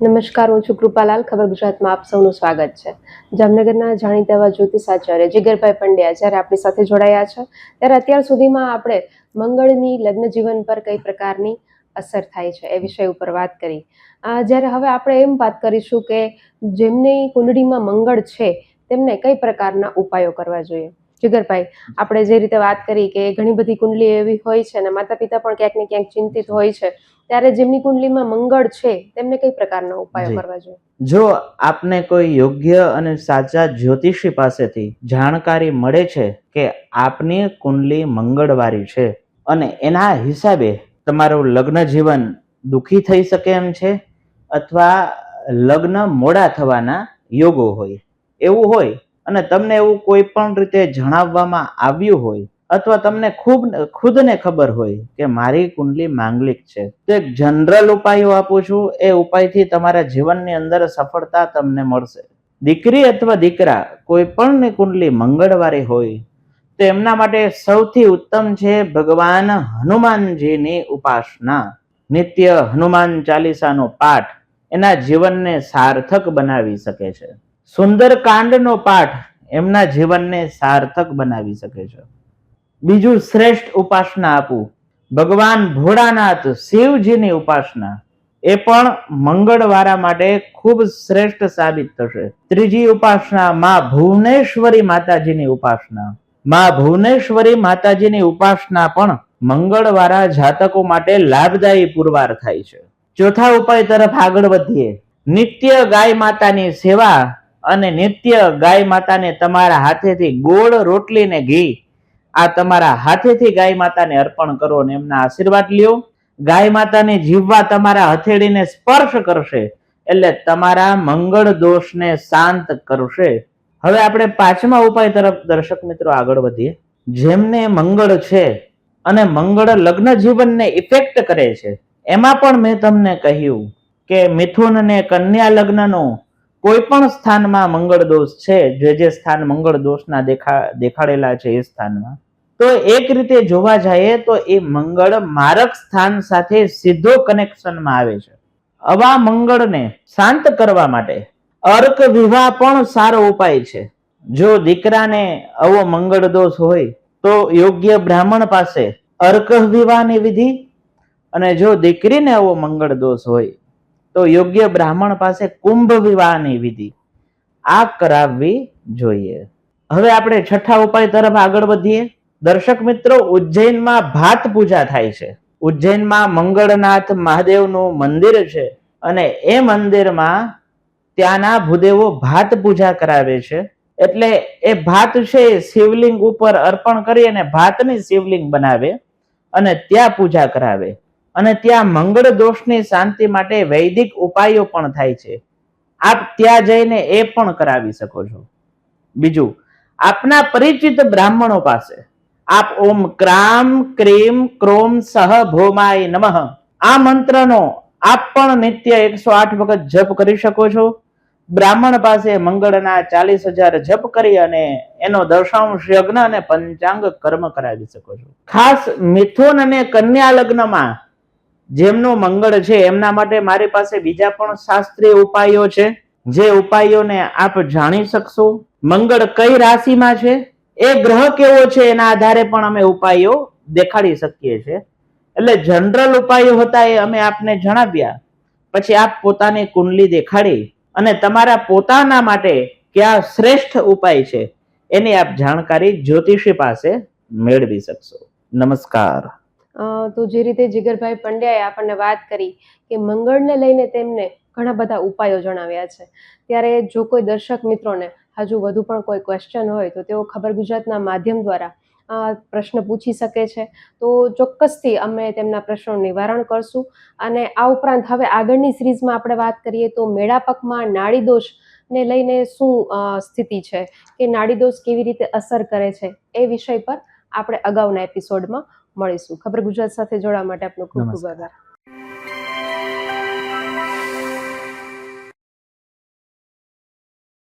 નમસ્કાર, હું છું કૃપાલાલ. ખબર ગુજરાતમાં આપ સૌનું સ્વાગત છે. જામનગરના જાણીતા એવા જ્યોતિષાચાર્ય જીગરભાઈ પંડ્યા જ્યારે આપણી સાથે જોડાયા છે, ત્યારે અત્યાર સુધીમાં આપણે મંગળની લગ્ન જીવન પર કઈ પ્રકારની અસર થાય છે એ વિષય ઉપર વાત કરી. જ્યારે હવે આપણે એમ વાત કરીશું કે જેમની કુંડળીમાં મંગળ છે, તેમને કઈ પ્રકારના ઉપાયો કરવા જોઈએ? જીગરભાઈ આપણે જે રીતે વાત કરી કે ઘણી બધી કુંડલી એવી હોય છે અને માતા પિતા પણ ક્યાંક ને ક્યાંક ચિંતિત હોય છે ત્યારે જેમની કુંડલીમાં મંગળ છે તેમને કઈ પ્રકારના ઉપાયો કરવા જોઈએ? જો આપને કોઈ યોગ્ય અને સાચા જ્યોતિષી પાસેથી જાણકારી મળે છે કે આપની કુંડલી મંગળવારી છે અને એના હિસાબે તમારું લગ્ન જીવન દુઃખી થઈ શકે એમ છે અથવા લગ્ન મોડા થવાના યોગો હોય એવું હોય અને તમને એવું કોઈ પણ રીતે જણાવવામાં આવ્યું હોય અથવા તમને ખૂબ, ખુદને ખબર હોય કે મારી કુંડલી માંગલિક છે, તો એક જનરલ ઉપાયો આપું છું. એ ઉપાયથી તમારા જીવનની અંદર સફળતા તમને મળશે. દીકરી અથવા દીકરા કોઈ પણની કુંડલી મંગળવારે હોય, તો એમના માટે સૌથી ઉત્તમ છે ભગવાન હનુમાનજીની ઉપાસના. નિત્ય હનુમાન ચાલીસાનો પાઠ એના જીવનને સાર્થક બનાવી શકે છે. સુંદરકાંડનો પાઠ એમના જીવનને સાર્થક બનાવી શકે છે. બીજું શ્રેષ્ઠ ઉપાસના આપું ભગવાન ભોળાનાથ શિવજીની ઉપાસના. એ પણ મંગળવારા માટે ખૂબ શ્રેષ્ઠ સાબિત થશે. ત્રીજી ઉપાસના માં ભુવનેશ્વરી માતાજીની ઉપાસના. માં ભુવનેશ્વરી માતાજીની ઉપાસના પણ મંગળવારા જાતકો માટે લાભદાયી પુરવાર થાય છે. ચોથા ઉપાય તરફ આગળ વધીએ. નિત્ય ગાય માતાની સેવા અને નિત્ય ગાય માતાને તમારા હાથેથી ગોળ રોટલી ને ઘી, આ તમારા હાથેથી ગાય માતાને અર્પણ કરો અને એમના આશીર્વાદ લ્યો. ગાય માતાની જીવવા તમારા હથેળીને સ્પર્શ કરશે, એટલે તમારા મંગળ દોષને શાંત કરશે. હવે આપણે પાંચમા ઉપાય તરફ દર્શક મિત્રો આગળ વધીએ. જેમને મંગળ છે અને મંગળ લગ્ન જીવનને ઇફેક્ટ કરે છે, એમાં પણ મેં તમને કહ્યું કે મિથુન ને કન્યા લગ્નનો કોઈ પણ સ્થાનમાં મંગળ દોષ છે, જે જે સ્થાન મંગળ દોષના દેખા, દેખાડેલા છે એ સ્થાનમાં, તો એક રીતે જોવા જઈએ તો એ મંગળ મારક સ્થાન સાથે સીધો કનેક્શનમાં આવે છે. આવા મંગળને શાંત કરવા માટે અર્ક વિવાહ પણ સારો ઉપાય છે. જો દીકરાને આવો મંગળ દોષ હોય, તો યોગ્ય બ્રાહ્મણ પાસે અર્ક વિવાહની વિધિ અને જો દીકરીને આવો મંગળ દોષ હોય તો યોગ્ય બ્રાહ્મણ પાસે કુંભ વિવાહની વિધિ આ કરાવવી જોઈએ. હવે આપણે છઠ્ઠા ઉપાય તરફ આગળ વધીએ. દર્શક મિત્રો, ઉજ્જૈનમાં ભાત પૂજા થાય છે. ઉજ્જૈનમાં મંગળનાથ મહાદેવનું મંદિર છે અને એ મંદિરમાં ત્યાંના ભૂદેવો ભાત પૂજા કરાવે છે. એટલે એ ભાત છે શિવલિંગ ઉપર અર્પણ કરી અને ભાતની શિવલિંગ બનાવે અને ત્યાં પૂજા કરાવે. અને ત્યાં મંગળ દોષની શાંતિ માટે વૈદિક ઉપાયો પણ થાય છે. આપ ત્યાં જઈને એ પણ કરાવી શકો છો. બીજું, આપના પરિચિત બ્રાહ્મણો પાસે આપ ઓમ ક્રામ, ક્રીમ, ક્રોમ, સહ, ભોમાય નમઃ. આ મંત્રનો આપ પણ નિત્ય એકસો આઠ વખત જપ કરી શકો છો. બ્રાહ્મણ પાસે મંગળના ચાલીસ હજાર જપ કરી અને એનો દર્શાંશ યજ્ઞ અને પંચાંગ કર્મ કરાવી શકો છો. ખાસ મિથુન અને કન્યા લગ્નમાં જેમનું મંગળ છે, એમના માટે મારી પાસે બીજા પણ શાસ્ત્રીય ઉપાયો છે, જે ઉપાયોને આપ જાણી શકશો. મંગળ કઈ રાશિમાં છે? એ ગ્રહ કેવો છે? એના આધારે પણ અમે ઉપાયો દેખાડી શકીએ છીએ. એટલે જનરલ ઉપાયો હતા એ અમે આપને જણાવ્યા. પછી આપ પોતાની કુંડલી દેખાડી અને તમારા પોતાના માટે કયા શ્રેષ્ઠ ઉપાય છે, એની આપ જાણકારી જ્યોતિષી પાસે મેળવી શકશો. નમસ્કાર. તો જે રીતે જીગરભાઈ પંડ્યાએ આપણને વાત કરી કે મંગળને લઈને તેમને ઘણા બધા ઉપાયો જણાવ્યા છે. ત્યારે જો કોઈ દર્શક મિત્રોને હજુ વધુ પણ કોઈ ક્વેશ્ચન હોય તો તેઓ ખબર ગુજરાતના માધ્યમ દ્વારા પ્રશ્ન પૂછી શકે છે. તો ચોક્કસથી અમે તેમના પ્રશ્નોનું નિવારણ કરશું. અને આ ઉપરાંત હવે આગળની સિરીઝમાં આપણે વાત કરીએ તો મેળાપકમાં નાડી દોષને લઈને શું સ્થિતિ છે? કે નાડી દોષ કેવી રીતે અસર કરે છે? એ વિષય પર આપણે અગાઉના એપિસોડમાં મળીશું. ખબર ગુજરાત સાથે જોડા માટે આપનો ખૂબ ખૂબ આભાર.